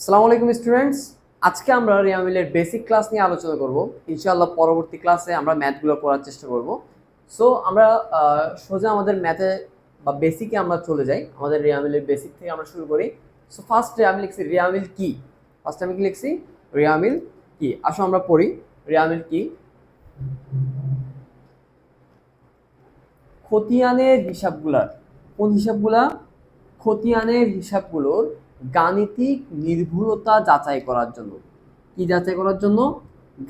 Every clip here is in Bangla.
আসসালামু আলাইকুম স্টুডেন্টস আজকে আমরা রিয়ামিলের বেসিক ক্লাস নিয়ে আলোচনা করব। ইনশাআল্লাহ পরবর্তী ক্লাসে আমরা ম্যাথগুলো করার চেষ্টা করব। সো আমরা সোজা আমাদের ম্যাথে বা বেসিকে আমরা চলে যাই। আমাদের রিয়ামিলের বেসিক থেকে আমরা শুরু করি। সো ফার্স্ট আমি লিখছি রিয়ামিল কি? ফার্স্ট আমি কি লিখছি? রিয়ামিল কি? আসো আমরা পড়ি রিয়ামিল কি? খতিয়ানের হিসাবগুলার কোন হিসাবগুলা? খতিয়ানের হিসাবগুলোর গাণিতিক নির্ভুলতা যাচাই করার জন্য। কি যাচাই করার জন্য?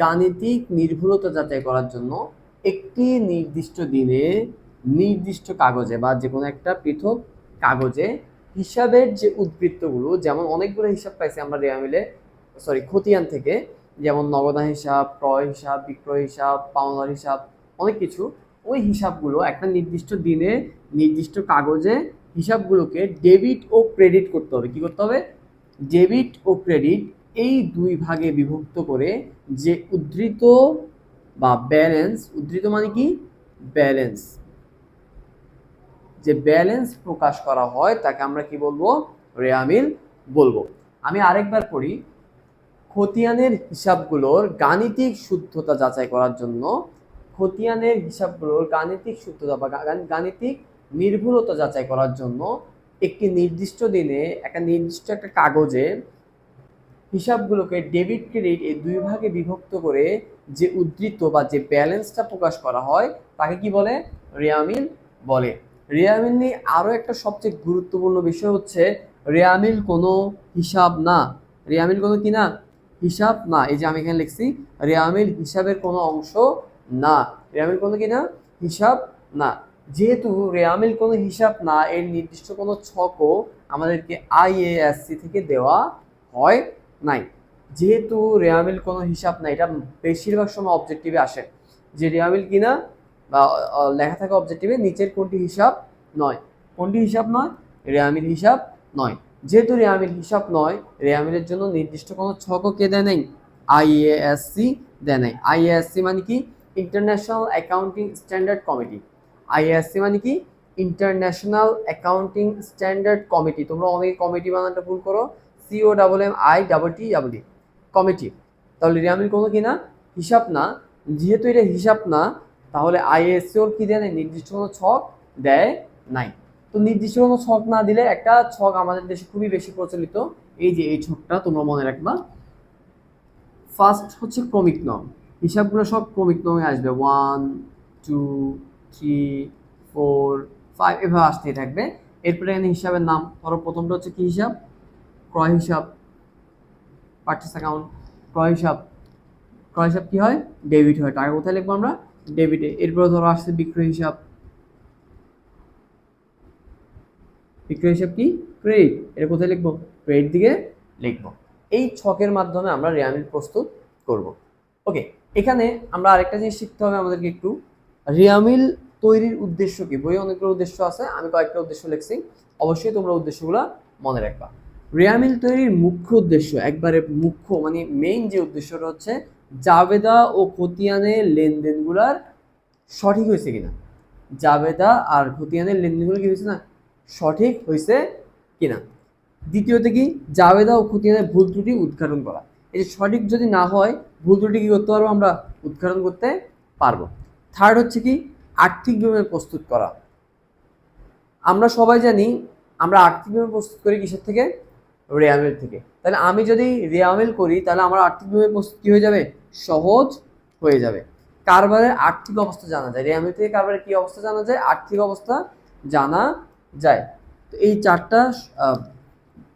গাণিতিক নির্ভুলতা যাচাই করার জন্য একটি নির্দিষ্ট দিনে নির্দিষ্ট কাগজে বা যে কোনো একটা পৃথক কাগজে হিসাবের যে উদ্বৃত্তগুলো যেমন অনেকগুলো হিসাব পাইছি আমরা রেয়ামিলে সরি খতিয়ান থেকে, যেমন নগদা হিসাব, ক্রয় হিসাব, বিক্রয় হিসাব, পাওনার হিসাব, অনেক কিছু, ওই হিসাবগুলো একটা নির্দিষ্ট দিনে নির্দিষ্ট কাগজে হিসাবগুলোকে ডেবিট ও ক্রেডিট করতে হবে। কি করতে হবে? ডেবিট ও ক্রেডিট এই দুই ভাগে বিভক্ত করে যে উদ্ধৃত বা ব্যালেন্স উদ্ধৃত মানে কি? ব্যালেন্স যে ব্যালেন্স প্রকাশ করা হয়, তাকে আমরা কি বলব? রেয়ামিল বলব। আমি আরেকবার পড়ি। খতিয়ানের হিসাবগুলোর গাণিতিক শুদ্ধতা যাচাই করার জন্য খতিয়ানের হিসাবগুলোর গাণিতিক শুদ্ধতা বা গাণিতিক নির্ভুলতা যাচাই করার জন্য একটি নির্দিষ্ট দিনে একটা নির্দিষ্ট একটা কাগজে হিসাবগুলোকে ডেবিট ক্রেডিট এই দুই ভাগে বিভক্ত করে যে উদ্ধৃত বা যে ব্যালেন্সটা প্রকাশ করা হয়, তাকে কি বলে? রেয়ামিল বলে। রেয়ামিল নিয়ে আরও একটা সবচেয়ে গুরুত্বপূর্ণ বিষয় হচ্ছে রেয়ামিল কোনো হিসাব না। রেয়ামিল কোনো কি না? হিসাব না। এই যে আমি এখানে লিখছি, রেয়ামিল হিসাবের কোনো অংশ না। রেয়ামিল কোনো কি না? হিসাব না। যেহেতু রেয়ামিল কোনো হিসাব না, এর নির্দিষ্ট কোনো ছকও আমাদেরকে আইএএসসি থেকে দেওয়া হয় নাই। যেহেতু রেয়ামিল কোনো হিসাব না, এটা বেশিরভাগ সময় অবজেক্টিভে আসে। যে রেয়ামিল কিনা বা লেখা থাকা অবজেক্টিভে নিচের কোনটি হিসাব নয়? কোনটি হিসাব নয়? রেয়ামিল হিসাব নয়। যেহেতু রেয়ামিল হিসাব নয়, রেয়ামিলের জন্য নির্দিষ্ট কোনো ছকও কে দেয় নেই? আইএএসসি দেয় নাই। আইএএসসি মানে কি? International accounting standard committee ISC মানে কি? ইন্টারন্যাশনাল অ্যাকাউন্টিং স্ট্যান্ডার্ড কমিটি তোমরা অনেকে কমিটি বানানটা ভুল করো। C O double M I double T double committee তাহলে রিয়ামিল কোনো কি না? হিসাব না। যেহেতু এটা হিসাব না, তাহলে আইএসসি ওর কি দেয়? নির্দিষ্ট কোনো ছক দেয় নাই। তো নির্দিষ্ট কোনো ছক না দিলে একটা ছক আমাদের দেশে খুবই বেশি প্রচলিত। এই যে এই ছকটা তোমরা মনে রাখবা। ফার্স্ট হচ্ছে ক্রমিক নম হিসাবগুলো সব ক্রমিক নমে আসবে। One two three four five এভাবে আসতেই থাকবে। এরপরে এখানে হিসাবের নাম, ধরো প্রথমটা হচ্ছে কি হিসাব? ক্রয় হিসাব পার্চেস অ্যাকাউন্ট ক্রয় হিসাব। ক্রয় হিসাব কি হয়? ডেবিট হয়। টাকা কোথায় লিখব আমরা? ডেবিটে এরপরে ধরো আসছে বিক্রয় হিসাব। বিক্রয় হিসাব কি? ক্রেডিট এটা কোথায় লিখব? ক্রেডিট দিকে লিখব। এই ছকের মাধ্যমে আমরা রেয়ামিল প্রস্তুত করব। ওকে এখানে আমরা আরেকটা জিনিস শিখতে হবে আমাদেরকে একটু। রিয়ামিল তৈরির উদ্দেশ্য কি? বইয়ে অনেকগুলো উদ্দেশ্য আছে, আমি কয়েকটা উদ্দেশ্য লিখছি। অবশ্যই তোমরা উদ্দেশ্যগুলো মনে রাখবা। রিয়ামিল তৈরির মুখ্য উদ্দেশ্য, একবারে মুখ্য মানে মেইন যে উদ্দেশ্যটা হচ্ছে, জাবেদা ও খতিয়ানের লেনদেনগুলার সঠিক হয়েছে কিনা? জাবেদা আর খতিয়ানের লেনদেনগুলো কি হয়েছে না? সঠিক হয়েছে কিনা? দ্বিতীয়ত কি? জাবেদা ও খতিয়ানের ভুল ত্রুটি উদ্ঘাটন করা। এই সঠিক যদি না হয়, ভুল ত্রুটি কি করতে পারব আমরা? উদ্ঘাটন করতে পারব। থার্ড হচ্ছে কি, আর্থিক বিবরণ প্রস্তুত করা। আমরা সবাই জানি, আমরা আর্থিক বিবরণ প্রস্তুত করি কিসের থেকে? রেয়ামিল থেকে। তাহলে আমি যদি রেয়ামিল করি, তাহলে আমার আর্থিক বিবরণ প্রস্তুত কি হয়ে যাবে? সহজ হয়ে যাবে। কারবারের আর্থিক অবস্থা জানা যায়। রেয়ামিল থেকে কারবারের কী অবস্থা জানা যায়? আর্থিক অবস্থা জানা যায়। তো এই চারটা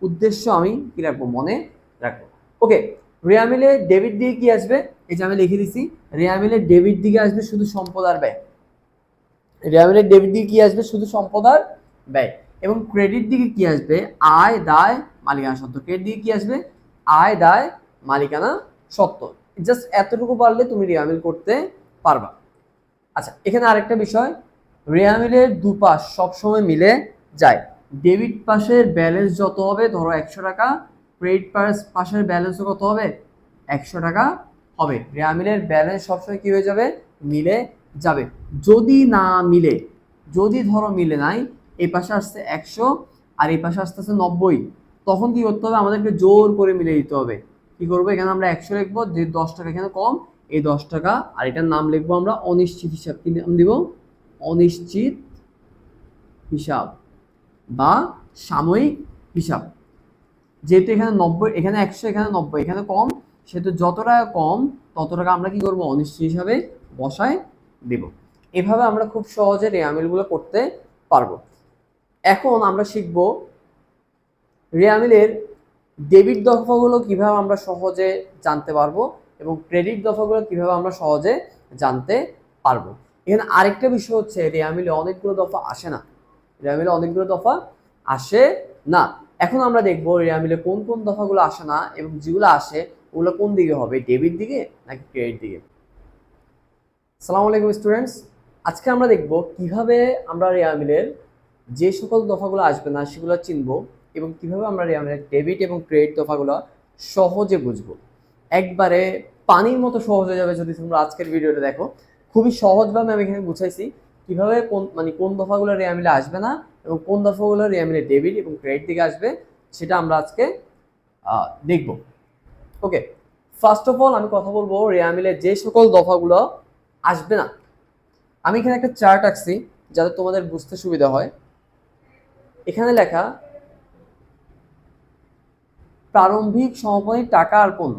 উদ্দেশ্য আমি কি রাখব? মনে রাখব। ওকে রেয়ামিলে ডেবিট দিয়ে কি আসবে? এই যে আমি লিখে দিছি রেয়ামিলে ডেবিট দিকে আসবে শুধু সম্পদ আর ব্যয়। রেয়ামিলের ডেবিট দিকে কি আসবে? শুধু সম্পদ আর ব্যয়। এবং ক্রেডিট দিকে কি আসবে? আয়, দায়, মালিকানা সত্ত্ব। ক্রেডিট দিকে কি আসবে? আয়, দায়, মালিকানা সত্ত্ব। জাস্ট এতটুকু পারলে তুমি রেয়ামিল করতে পারবা। আচ্ছা এখানে আরেকটা বিষয়। রেয়ামিলের দুপাশ সবসময় মিলে যায়। ডেবিট পাশের ব্যালেন্স যত হবে, ধরো একশো টাকা ক্রেডিট পাস পাশের ব্যালেন্সও কত হবে? একশো টাকা হবে। রেয়ামিলের ব্যালেন্স সবসময় কী হয়ে যাবে? মিলে যাবে। যদি না মিলে, যদি ধরো মিলে নাই, এই পাশে আসছে একশো আর এই পাশে আসতেছে নব্বই, তখন কি করতে হবে? আমাদেরকে জোর করে মিলে দিতে হবে। কি করব? এখানে আমরা একশো লিখব, যে দশ টাকা এখানে কম, এই দশ টাকা আর এটার নাম লিখব আমরা অনিশ্চিত হিসাব। কি নাম দিব? অনিশ্চিত হিসাব বা সাময়িক হিসাব। যেহেতু এখানে নব্বই, এখানে একশো, এখানে নব্বই, এখানে কম, সেহেতু যত টাকা কম তত টাকা আমরা কি করব? অনিশ্চিত হিসাবে বসায় দেব। এভাবে আমরা খুব সহজে রেয়ামিলগুলো করতে পারব। এখন আমরা শিখব রেয়ামিলের ডেবিট দফাগুলো কীভাবে আমরা সহজে জানতে পারব এবং ক্রেডিট দফাগুলো কীভাবে আমরা সহজে জানতে পারব। এখানে আরেকটা বিষয় হচ্ছে রেয়ামিলে অনেকগুলো দফা আসে না। রেয়ামিলে অনেকগুলো দফা আসে না। এখন আমরা দেখব রেয়ামিলে কোন কোন দফাগুলো আসে না এবং যেগুলো আসে, ওগুলো কোন দিকে হবে? ডেবিট দিকে নাকি ক্রেডিট দিকে? সালাম আলাইকুম, স্টুডেন্টস। আজকে আমরা দেখব কীভাবে আমরা রেয়ামিলের যে সকল দফাগুলো আসবে না সেগুলো চিনব এবং কীভাবে আমরা রেয়ামিলের ডেবিট এবং ক্রেডিট দফাগুলো সহজে বুঝব। একবারে পানির মতো সহজ হয়ে যাবে যদি তোমরা আজকের ভিডিওটা দেখো। খুবই সহজভাবে আমি এখানে বুঝাইছি কীভাবে কোন মানে কোন দফাগুলো রেয়ামিলে আসবে না এবং কোন দফাগুলো রেয়ামিলে ডেবিট এবং ক্রেডিট দিকে আসবে, সেটা আমরা আজকে দেখব। ওকে ফার্স্ট অফ অল আমি কথা বলব রেয়ামিলের যে সকল দফাগুলো আসবে না। আমি এখানে একটা চার্ট আঁকছি, যাতে তোমাদের বুঝতে সুবিধা হয়। এখানে লেখা, প্রারম্ভিক সমাপনী টাকা আর পণ্য।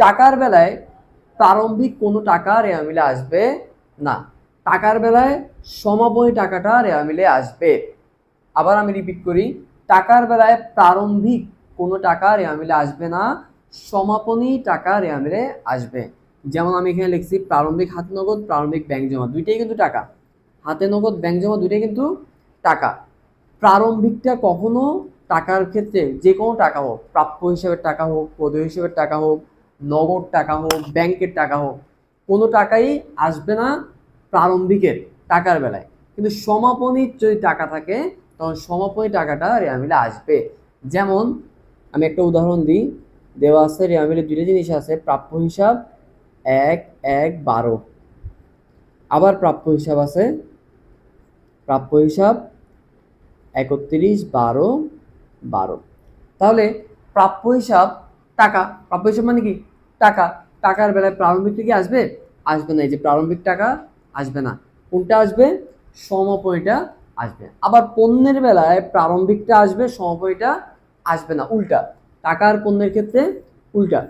টাকার বেলায় প্রারম্ভিক কোনো টাকা রেয়ামিলে আসবে না। টাকার বেলায় সমাপনী টাকাটা রেয়া মিলে আসবে। আবার আমি রিপিট করি, টাকার বেলায় প্রারম্ভিক কোনো টাকা রেয়া মিলে আসবে না, সমাপনী টাকা রেয়া মিলে আসবে। যেমন আমি এখানে লিখছি, প্রারম্ভিক হাত নগদ, প্রারম্ভিক ব্যাংক জমা, দুইটাই কিন্তু টাকা। হাতে নগদ ব্যাংক জমা, দুইটাই কিন্তু টাকা। প্রারম্ভিকটা কখনো টাকার ক্ষেত্রে যে কোনো টাকা হোক, প্রাপ্য হিসেবের টাকা হোক পদ হিসেবের টাকা হোক, নগদ টাকা হোক ব্যাংকের টাকা হোক, কোনো টাকাই আসবে না প্রারম্ভিকের টাকার বেলায়। কিন্তু সমাপনীর যদি টাকা থাকে, তখন সমাপনী টাকাটা রেয়ামিলে আসবে। যেমন, আমি একটা উদাহরণ দিই। দেওয়া আছে রেয়ামিলে দুইটা জিনিস আছে, প্রাপ্য হিসাব এক এক, বারো। আবার প্রাপ্য হিসাব আছে, প্রাপ্য হিসাব একত্রিশ, বারো বারো। তাহলে প্রাপ্য হিসাব টাকা, প্রাপ্য হিসাব মানে কি? টাকা। টাকার বেলায় প্রারম্ভিকটা কি আসবে? আসবে না। এই যে প্রারম্ভিক টাকা আসবে না। কোনটা আসবে? সমাপনীটা আসবে। আবার পণ্যের বেলায় প্রারম্ভিকটা আসবে সমাপনীটা আসবে না। উল্টা। টাকার পণ্যের ক্ষেত্রে উল্টা।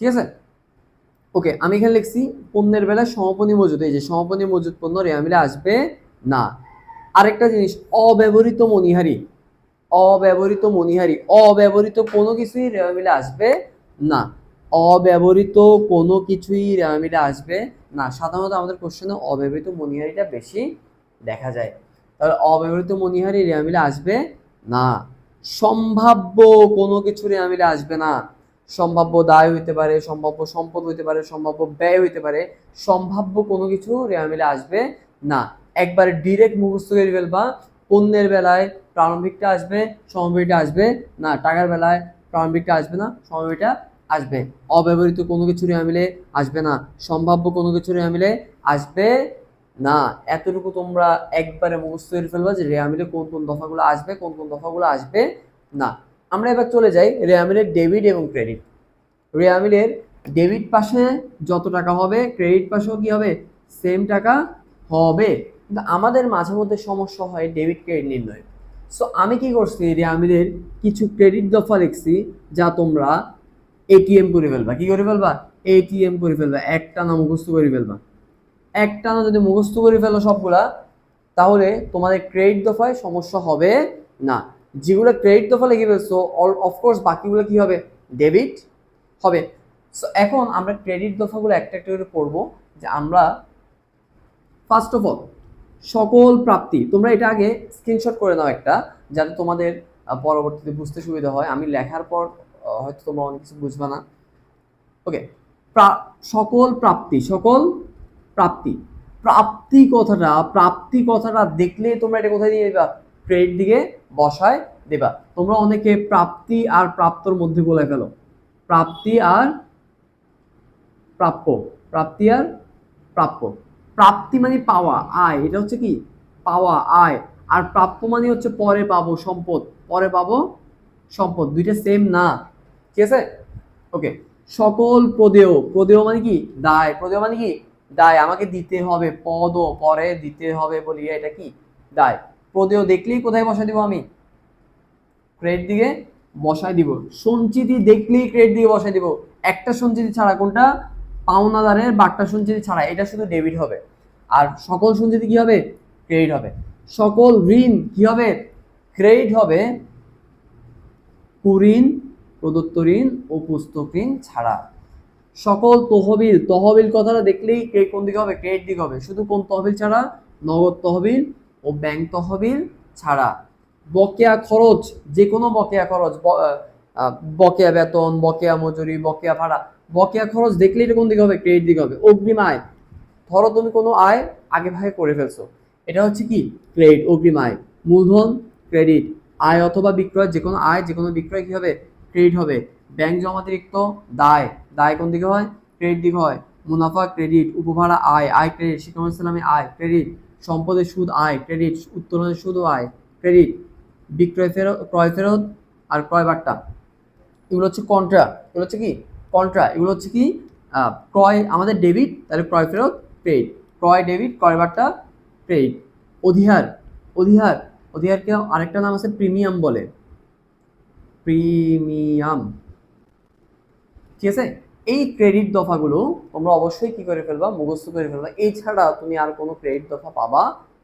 ঠিক আছে? ওকে, আমি এখানে লিখছি, পণ্যের বেলায় সমাপনী মজুদ। এই যে সমাপনী মজুদ পণ্য রেয়ামিলে আসবে না। আরেকটা জিনিস, অব্যবহৃত মণিহারি। অব্যবহৃত মণিহারি। অব্যবহৃত কোনো কিছুই রেয়ামিলে আসবে না। অব্যবহৃত কোনো কিছুই রেয়ামিলে আসবে না। সাধারণত আমাদের কোশ্চেনে অব্যবহৃত মনিহারিটা বেশি দেখা যায়। তাহলে অব্যবহৃত মণিহারি রেয়ামিলে আসবে না। সম্ভাব্য কোনো কিছু রেয়ামিলে আসবে না। সম্ভাব্য দায় হইতে পারে, সম্ভাব্য সম্পদ হইতে পারে, সম্ভাব্য ব্যয় হইতে পারে, সম্ভাব্য কোনো কিছু রেয়ামিলে আসবে না। একবার ডিরেক্ট মুখস্থ করে ফেলবা পণ্যের বেলায় প্রারম্ভিকটা আসবে সমাপিকটা আসবে না। টাকার বেলায় প্রারম্ভিকটা আসবে না সমাপিকটা আসবে। অব্যবহৃত কোনো কিছু রেয়ামিলে আসবে না। সম্ভাব্য কোনো কিছু রেয়ামিলে আসবে না। এতটুকু তোমরা একবারে মুখস্থ করে ফেলবা যে রেয়ামিলে কোন কোন দফাগুলো আসবে, কোন কোন দফাগুলো আসবে না। আমরা এবার চলে যাই রেয়ামিলের ডেবিট এবং ক্রেডিট। রেয়ামিলের ডেবিট পাশে যত টাকা হবে, ক্রেডিট পাশেও কি হবে? সেম টাকা হবে। কিন্তু আমাদের মাঝে মধ্যে সমস্যা হয় ডেবিট ক্রেডিট নির্ণয়। সো আমি কি করছি? রেয়ামিলের কিছু ক্রেডিট দফা লিখছি যা তোমরা এটিএম করে ফেলবা। কি করে ফেলবা? এটিএম করে ফেলবা। একটা না মুখস্থ করে ফেলবা। একটা না যদি মুখস্থ করে ফেলো সবগুলা, তাহলে তোমাদের ক্রেডিট দফায় সমস্যা হবে না। যেগুলো ক্রেডিট দফা লিখে ফেলছো অফকোর্স বাকিগুলো কি হবে? ডেবিট হবে। সো এখন আমরা ক্রেডিট দফাগুলো একটা একটা করে পড়ব, যে আমরা ফার্স্ট অফ অল সকল প্রাপ্তি, তোমরা এটা আগে স্ক্রিনশট করে নাও একটা, যাতে তোমাদের পরবর্তীতে বুঝতে সুবিধা হয়। আমি লেখার পর হয়তো তোমরা অনেক কিছু বুঝবে না। ওকে সকল প্রাপ্তি সকল প্রাপ্তি। প্রাপ্তি কথাটা প্রাপ্তি কথাটা দেখলে তোমরা এটা কোথায় দিয়ে দেবা? ক্রেডিট দিকে বসায় দেবা। তোমরা অনেকে প্রাপ্তি আর প্রাপ্তর মধ্যে বলে ফেলো। প্রাপ্তি আর প্রাপ্য। প্রাপ্তি আর প্রাপ্য। প্রাপ্তি মানে পাওয়া, আয়। এটা হচ্ছে কি? পাওয়া, আয়। আর প্রাপ্য মানে হচ্ছে পরে পাবো সম্পদ। পরে পাবো সম্পদ। দুইটা সেম না। ঠিক আছে? ওকে সকল প্রদেয় প্রদেয় মানে কি? দায়। প্রদেয় মানে কি? দায়। আমাকে দিতে হবে। পদ পরে দিতে হবে বলি, এটা কি? দায়। প্রদেয় দেখলেই কোথায় বসাই দিব আমি? ক্রেডিট দিকে বসাই দিব। সঞ্চিতি দেখলেই ক্রেডিট দিকে বসাই দিব। একটা সঞ্চিতি ছাড়া কোনটা? পাওনাদারের বাট্টা সঞ্চিতি ছাড়া। এটা শুধু ডেবিট হবে। আর সকল সঞ্চিতি কি হবে? ক্রেডিট হবে। সকল ঋণ কি হবে? ক্রেডিট হবে কুঋণ প্রদত্ত ঋণ ও পুস্তক ঋণ ছাড়া। সকল তহবিল তহবিল কথাটা দেখলেই কে- কোন দিকে হবে? ক্রেডিট দিকে হবে? শুধু কোন তহবিল ছাড়া? নগদ তহবিল ও ব্যাংক তহবিল ছাড়া। বকেয়া খরচ যে কোনো বকেয়া খরচ বকেয়া বেতন, বকেয়া মজুরি, বকেয়া ভাড়া, বকেয়া খরচ দেখলেই কোন দিকে হবে? ক্রেডিট দিকে হবে? অগ্রিম আয়। ধরো তুমি কোনো আয় আগে ভাগে করে ফেলছো। এটা হচ্ছে কি? ক্রেডিট, অগ্রিম আয়। মূলধন, ক্রেডিট। আয় অথবা বিক্রয় যে কোনো আয় যে কোনো বিক্রয় কি হবে? ক্রেডিট হবে। ব্যাংক জমাতিরিক্ত দায়। দায় কোন দিকে হয়? ক্রেডিট দিকে হয়। মুনাফা ক্রেডিট উপভাড়া, আয়। আয় ক্রেডিট শিক্ষা ইসলামে আয়। ক্রেডিট সম্পদের সুদ, আয়। ক্রেডিট উত্তোলনের সুদ আয়। ক্রেডিট বিক্রয় ফেরত, ক্রয় ফেরত আর ক্রয় বার্তা। এগুলো হচ্ছে কন্ট্রা এগুলো হচ্ছে কি? কন্ট্রা এগুলো হচ্ছে কি? ক্রয় আমাদের ডেবিট তাহলে ক্রয় ফেরত ক্রেডিট ক্রয় ডেবিট ক্রয় বার্তা ক্রেডিট অধিহার। অধিহার। অধিহারকে আরেকটা নাম আছে প্রিমিয়াম বলে। প্রিমিয়াম। ঠিক আছে? এই ক্রেডিট দফাগুলো তোমরা অবশ্যই কি করে ফেলবা? মুখস্থ করে ফেলবা। এছাড়া তুমি আর কোনো ক্রেডিট দফা পাবা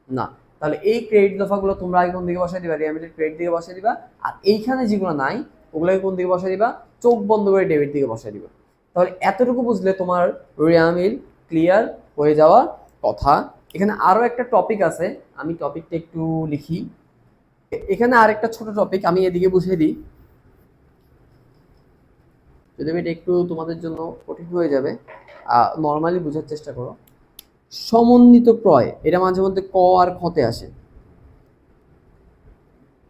না। তাহলে এই ক্রেডিট দফাগুলো তোমরা আগে কোন দিকে বসাই দিবা? রিয়ামিটেড ক্রেডিট দিকে বসাই দিবা। আর এইখানে যেগুলো নাই, ওগুলোকে কোন দিকে বসাই দিবা? চোখ বন্ধ করে ডেবিট দিকে বসাই দিবা। তাহলে এতটুকু বুঝলে তোমার রিয়ামিল ক্লিয়ার হয়ে যাওয়ার কথা। এখানে আরও একটা টপিক আছে। আমি টপিকটা একটু লিখি। এখানে আরেকটা ছোট টপিক আমি এদিকে বুঝিয়ে দিই। যদি এটা একটু তোমাদের জন্য কঠিন হয়ে যাবে নর্মালি বোঝার চেষ্টা করো। সমন্বিত ক্রয় এটা মাঝে মধ্যে ক আর খতে আসে।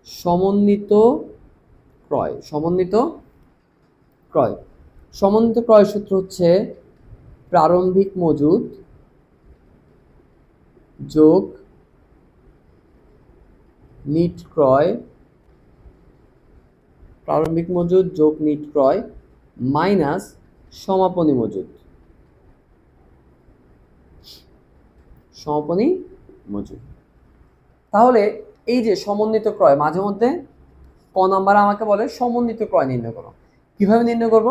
সমন্বিত ক্রয় সমন্বিত ক্রয়। সমন্বিত ক্রয় সূত্র হচ্ছে প্রারম্ভিক মজুদ যোগ নিট ক্রয়, প্রারম্ভিক মজুদ যোগ নিট ক্রয় মাইনাস সমাপনী মজুদ সমাপনী মজুদ তাহলে এই যে সমন্বিত ক্রয়, মাঝে মধ্যে ক নাম্বার আমাকে বলে সমন্বিত ক্রয় নির্ণয় করো। কীভাবে নির্ণয় করব?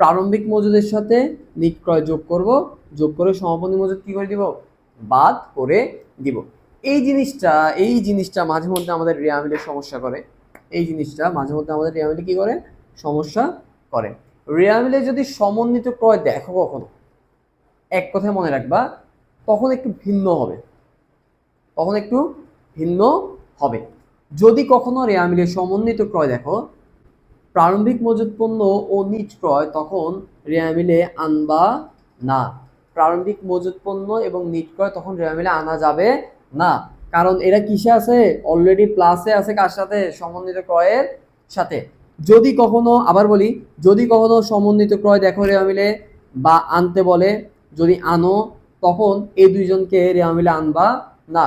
প্রারম্ভিক মজুদের সাথে নিট ক্রয় যোগ করব, যোগ করে সমাপনী মজুদ কি করে দিব? বাদ করে দিব। এই জিনিসটা এই জিনিসটা মাঝে মধ্যে আমাদের রিয়ামিলের সমস্যা করে। এই জিনিসটা মাঝে মধ্যে আমাদের রিয়ামিলে কি করে? সমস্যা করে। রিয়ামিলে যদি সমন্বিত ক্রয় দেখো কখনো, এক কথায় মনে রাখবা, তখন একটু ভিন্ন হবে। তখন একটু ভিন্ন হবে। যদি কখনো রেয়ামিলের সমন্বিত ক্রয় দেখো, প্রারম্ভিক মজুত পণ্য ও নিজ ক্রয়, তখন রেয়ামিলে আনবা না। প্রারম্ভিক মজুত পণ্য এবং নিট ক্রয়, তখন রেয়ামিলে আনা যাবে না। কারণ এরা কিসে আছে? অলরেডি প্লাসে আছে কার সাথে? সমন্বিত ক্রয়ের সাথে। যদি কখনো, আবার বলি, যদি কখনো সমন্বিত ক্রয় দেখো রেয়ামিলে বা আনতে বলে, যদি আনো, তখন এই দুইজনকে রেয়ামিলে আনবা না।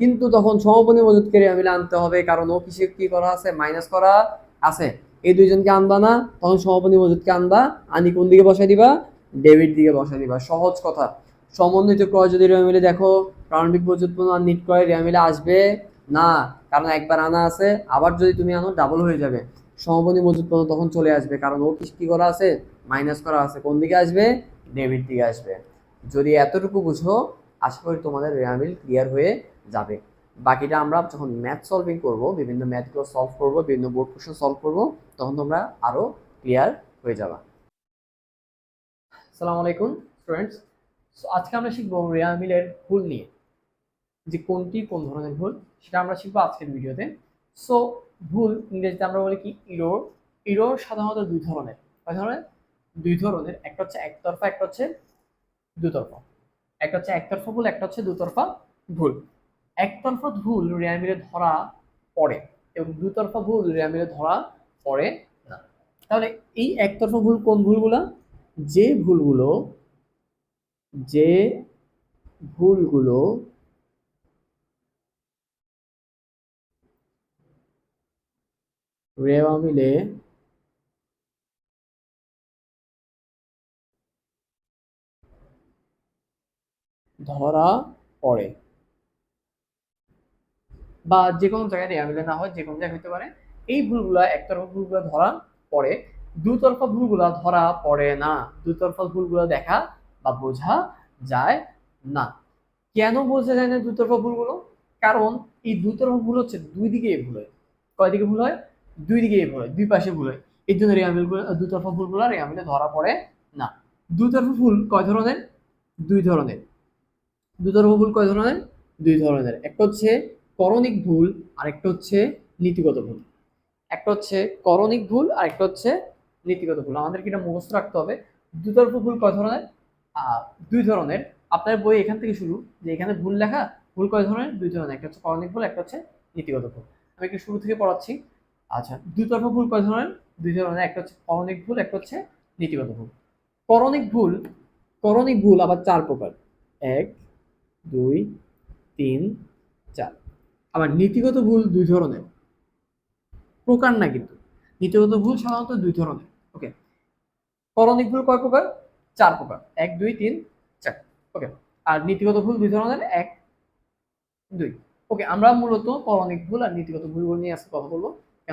কিন্তু তখন সমাপনী মজুদকে রেয়ামিলে আনতে হবে, কারণ ও কিসে কি করা আছে? মাইনাস করা আছে। এই দুইজনকে আনবা না, তখন সমাপনী মজুদকে আনবা, আনি কোন দিকে বসাই দিবা? ডেবিট দিকে বসাই দিবা। সহজ কথা। সমন্বিত ক্রয় যদি রেয়ামিলে দেখো, প্রারম্ভিক মজুদ আর নিট ক্রয় রেয়ামিলে আসবে না। কারণ একবার আনা আছে, আবার যদি তুমি আনো ডাবল হয়ে যাবে। সমাপনী মজুদ পণ্য তখন চলে আসবে। কারণ ও কি করা আছে মাইনাস করা আছে। কোন দিকে আসবে? ডেবিট দিকে আসবে। যদি এতটুকু বুঝো, আশা করি তোমাদের রেয়ামিল ক্লিয়ার হয়ে যাবে। বাকিটা আমরা যখন ম্যাথ সলভিং করব, বিভিন্ন ম্যাথগুলো সলভ করব, বিভিন্ন বোর্ড কোশ্চেন সলভ করব, তখন তোমরা আরও ক্লিয়ার হয়ে যাবা। আসসালামু আলাইকুম স্টুডেন্টস সো আজকে আমরা শিখব রেয়ামিলের ভুল নিয়ে। যে কোনটি কোন ধরনের ভুল, সেটা আমরা শিখব আজকের ভিডিওতে সো ভুল ইংরেজিতে আমরা বলি কি ইরোর ইরোর সাধারণত দুই ধরনের। কয় ধরনের? দুই ধরনের। একটা হচ্ছে একতরফা, একটা হচ্ছে দুতরফা। একটা হচ্ছে একতরফা ভুল, একটা হচ্ছে দুতরফা ভুল। একতরফা ভুল রেয়ামিলে ধরা পড়ে এবং দুতরফা ভুল রেয়ামিলে ধরা পড়ে না। তাহলে এই একতরফা ভুল কোন ভুলগুলা? যে ভুলগুলো যে ভুলগুলো রেওয়া মিলে ধরা পড়ে। বা যে কোনো জায়গায় রেওয়া মিলে না হয়, যে কোনো জায়গায় হতে পারে। এই ভুলগুলা একতরফা ভুলগুলা ধরা পড়ে, দুতরফা ভুলগুলা ধরা পড়ে না। দুতরফা ভুলগুলা দেখা বা বোঝা যায় না। কেন বোঝা যায় না দুতরফা ভুলগুলো? কারণ এই দুতরফা ভুল হচ্ছে দুই দিকে ভুল হয়। কয় দিকে ভুল হয়? দুই দিকে ভুল দুই পাশে ভুল হয়। এই জন্য রেয়ামিলগুলো দুতরফা ভুলগুলো রেয়ামিলে ধরা পড়ে না। দুতরফা ভুল কয় ধরনের? দুই ধরনের। দুতরফা ভুল কয় ধরনের? দুই ধরনের। একটা হচ্ছে করণিক ভুল আর একটা হচ্ছে নীতিগত ভুল। একটা হচ্ছে করণিক ভুল আর একটা হচ্ছে নীতিগত ভুল। আমাদেরকে এটা মুখস্থ রাখতে হবে? দুতরফা ভুল কয় ধরনের? দুই ধরনের। আপনার বই এখান থেকে শুরু, যে এখানে ভুল লেখা, ভুল কয় ধরনের? দুই ধরনের। একটা হচ্ছে করণিক ভুল, একটা হচ্ছে নীতিগত ভুল। আমি একটু শুরু থেকে পড়াচ্ছি। আচ্ছা দুই তরফা ভুল কয় ধরনের দুই ধরনের একটা হচ্ছে করণিক ভুল, একটা হচ্ছে নীতিগত ভুল। করণিক ভুল করণিক ভুল আবার চার প্রকার। এক, দুই, তিন, চার। আবার নীতিগত ভুল দুই ধরনের। প্রকার না কিন্তু। নীতিগত ভুল সাধারণত দুই ধরনের। ওকে। করণিক ভুল কয় প্রকার? চার প্রকার। এক, দুই, তিন, চার। ওকে। আর নীতিগত ভুল দুই ধরনের? এক, দুই। ওকে, আমরা মূলত করণিক ভুল আর নীতিগত ভুলগুলো নিয়ে আজকে কথা বলব।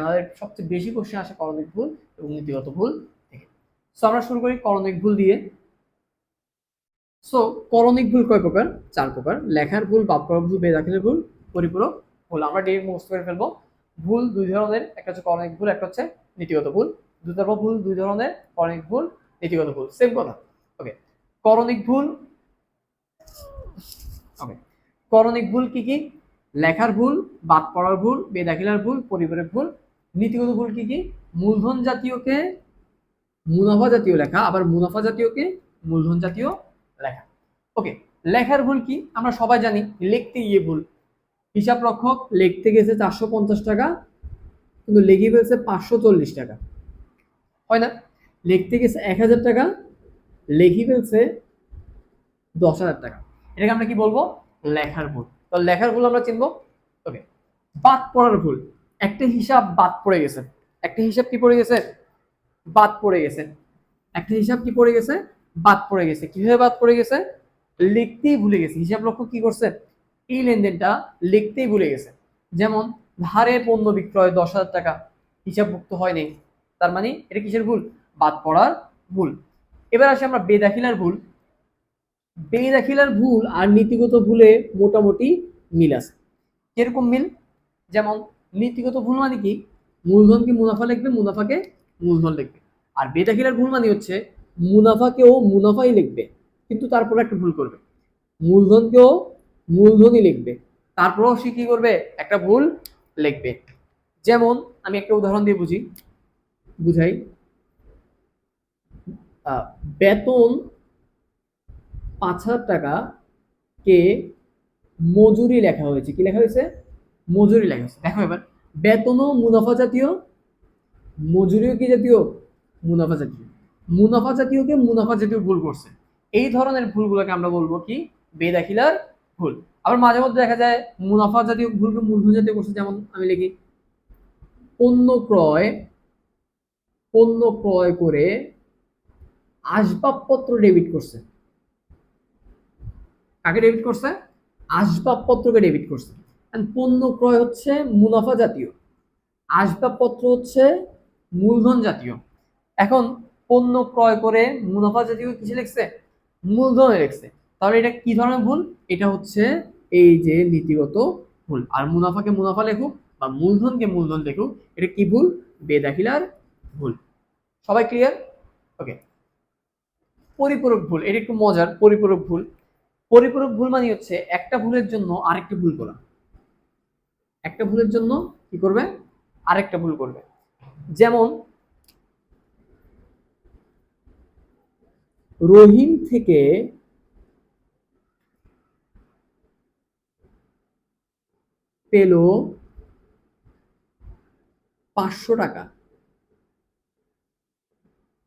আমাদের সবচেয়ে বেশি কোশ্চেন আসে করণিক ভুল এবং নীতিগত ভুল থেকে সো আমরা শুরু করি করণিক ভুল দিয়ে। সো করণিক ভুল কয় প্রকার? চার প্রকার। লেখার ভুল পড়ার ভুল বেদাখিলের ভুল, পরিপূরক ভুল। আমরা ডিরেক্ট মুখস্থ করে ফেলব। ভুল দুই ধরনের, একটা হচ্ছে করণিক ভুল, একটা হচ্ছে নীতিগত ভুল। দুতরফা ভুল, দুই ধরনের করণিক ভুল, নীতিগত ভুল। সেম কথা। ওকে করণিক ভুল ওকে করণিক ভুল কি কি? লেখার ভুল বাদ পড়ার ভুল, বেদাখিলার ভুল পরিবারের ভুল নীতিগত ভুল কি কি? মূলধন জাতীয়কে মুনাফা জাতীয় লেখা, আবার মুনাফা জাতীয়কে মূলধন জাতীয় লেখা। ওকে লেখার ভুল কি? আমরা সবাই জানি, লিখতে গিয়ে ভুল। হিসাব রক্ষক লিখতে গেছে চারশো পঞ্চাশ টাকা, কিন্তু লেগে ফেলছে পাঁচশো চল্লিশ টাকা। হয় না? লিখতে গেছে এক হাজার টাকা, লেখি ফেলছে দশ হাজার টাকা। এটাকে আমরা কি বলব? লেখার ভুল। তো লেখার ভুল আমরা চিনবো? ওকে বাদ পড়ার ভুল। একটা হিসাব বাদ পড়ে গেছে। একটা হিসাব কি পড়ে গেছে? বাদ পড়ে গেছে। একটা হিসাব কি পড়ে গেছে? বাদ পড়ে গেছে। কীভাবে বাদ পড়ে গেছে? লিখতেই ভুলে গেছে। হিসাব লক্ষ্য কি করছে? এই লেনদেনটা লিখতেই ভুলে গেছে। যেমন, ধারে পণ্য বিক্রয় দশ হাজার টাকা। হিসাবভুক্ত হয়নি তার মানে এটা কিসের ভুল? বাদ পড়ার ভুল। এবার আসি আমরা বেদাখিলার ভুল। বেদাখিলার ভুল আর নীতিগত ভুলে মোটামুটি মিল আছে। কীরকম মিল? যেমন নীতিগত ভুল মানে কি মূলধনকে মুনাফা লিখবে? মুনাফাকে মূলধন লিখবে। আর বেদাখিলার ভুল মানে হচ্ছে মুনাফাকেও মুনাফাই লিখবে, কিন্তু তারপরে একটা ভুল করবে। মূলধনকেও মূলধনই লিখবে, তারপরেও সে কি করবে? একটা ভুল লিখবে। যেমন আমি একটা উদাহরণ দিয়ে বুঝি, বুঝাই। বেতন পাঁচ হাজার টাকা কে মজুরি লেখা হয়েছে। কি লেখা হয়েছে? মজুরি হয়েছে দেখো এবার বেতনও মুনাফা জাতীয়, মজুরিও কি জাতীয়? মুনাফা জাতীয়। মুনাফা জাতীয়কে মুনাফা জাতীয় ভুল করছে। এই ধরনের ভুলগুলোকে আমরা বলব কি? বেদাখিলার ভুল। আবার মাঝে মধ্যে দেখা যায়, মুনাফা জাতীয় ভুলকে মূলধন জাতীয় করছে, যেমন আমি লিখি, পণ্য ক্রয় পণ্য ক্রয় করে আসবাবপত্র ডেবিট করছে। কাকে ডেবিট করছে? আসবাবপত্রকে ডেবিট করছে। পণ্য ক্রয় হচ্ছে মুনাফা জাতীয়। আসবাবপত্র হচ্ছে মূলধন জাতীয়। এখন পণ্য ক্রয় করে মুনাফা জাতীয় কিসে লিখছে? মূলধনে লিখছে। তাহলে এটা কি ধরনের ভুল? এটা হচ্ছে এই যে নীতিগত ভুল। আর মুনাফাকে মুনাফা লেখুক বা মূলধনকে মূলধন লেখুক, এটা কি ভুল? বেদাখিলার ভুল। সবাই ক্লিয়ার ওকে পরিপূরক ভুল, এটা একটু মজার, পরিপূরক ভুল। পরিপূরক ভুল মানে হচ্ছে একটা ভুলের জন্য আরেকটা ভুল করা। একটা ভুলের জন্য কি করবে? আরেকটা ভুল করবে। যেমন, রহিম থেকে পেল পাঁচশো টাকা।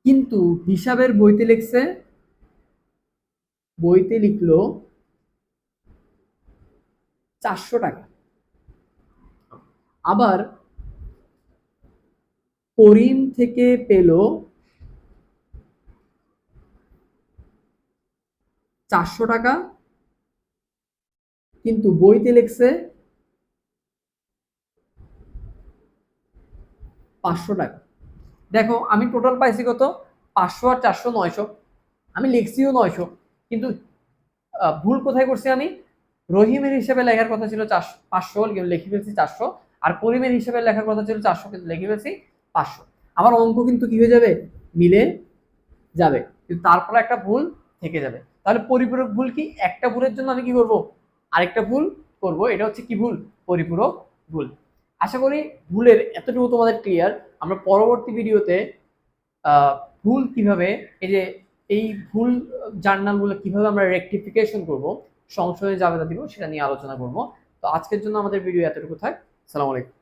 কিন্তু হিসাবের বইতে লিখছে, বইতে লিখলো চারশো টাকা। আবার করিম থেকে পেল চারশো টাকা, কিন্তু বইতে লিখছে পাঁচশো টাকা। দেখো, আমি টোটাল পাইছি কত? পাঁচশো আর চারশো নয়শো। আমি লিখছিও নয়শো, কিন্তু ভুল কোথায় করছি আমি? রহিমের হিসেবে লেখার কথা ছিল চারশো, পাঁচশো লিখে ফেলছি চারশো। আর করিমের হিসেবে লেখার কথা ছিল চারশো, কিন্তু লিখে ফেলছি পাঁচশো। আমার অঙ্ক কিন্তু কি হয়ে যাবে? মিলে যাবে। কিন্তু তারপরে একটা ভুল থেকে যাবে। তাহলে পরিপূরক ভুল কি? একটা ভুলের জন্য আমি কি করব? আরেকটা ভুল করব। এটা হচ্ছে কি ভুল? পরিপূরক ভুল। আশা করি ভুলের এতটুকু তোমাদের ক্লিয়ার আমরা পরবর্তী ভিডিওতে ভুল কীভাবে, এই যে, এই ভুল জার্নালগুলো কীভাবে আমরা রেকটিফিকেশন করব সংশোধনে জাবেদা দিব, সেটা নিয়ে আলোচনা করব। তো আজকের জন্য আমাদের ভিডিও এতটুকু থাক। সালাম আলাইকুম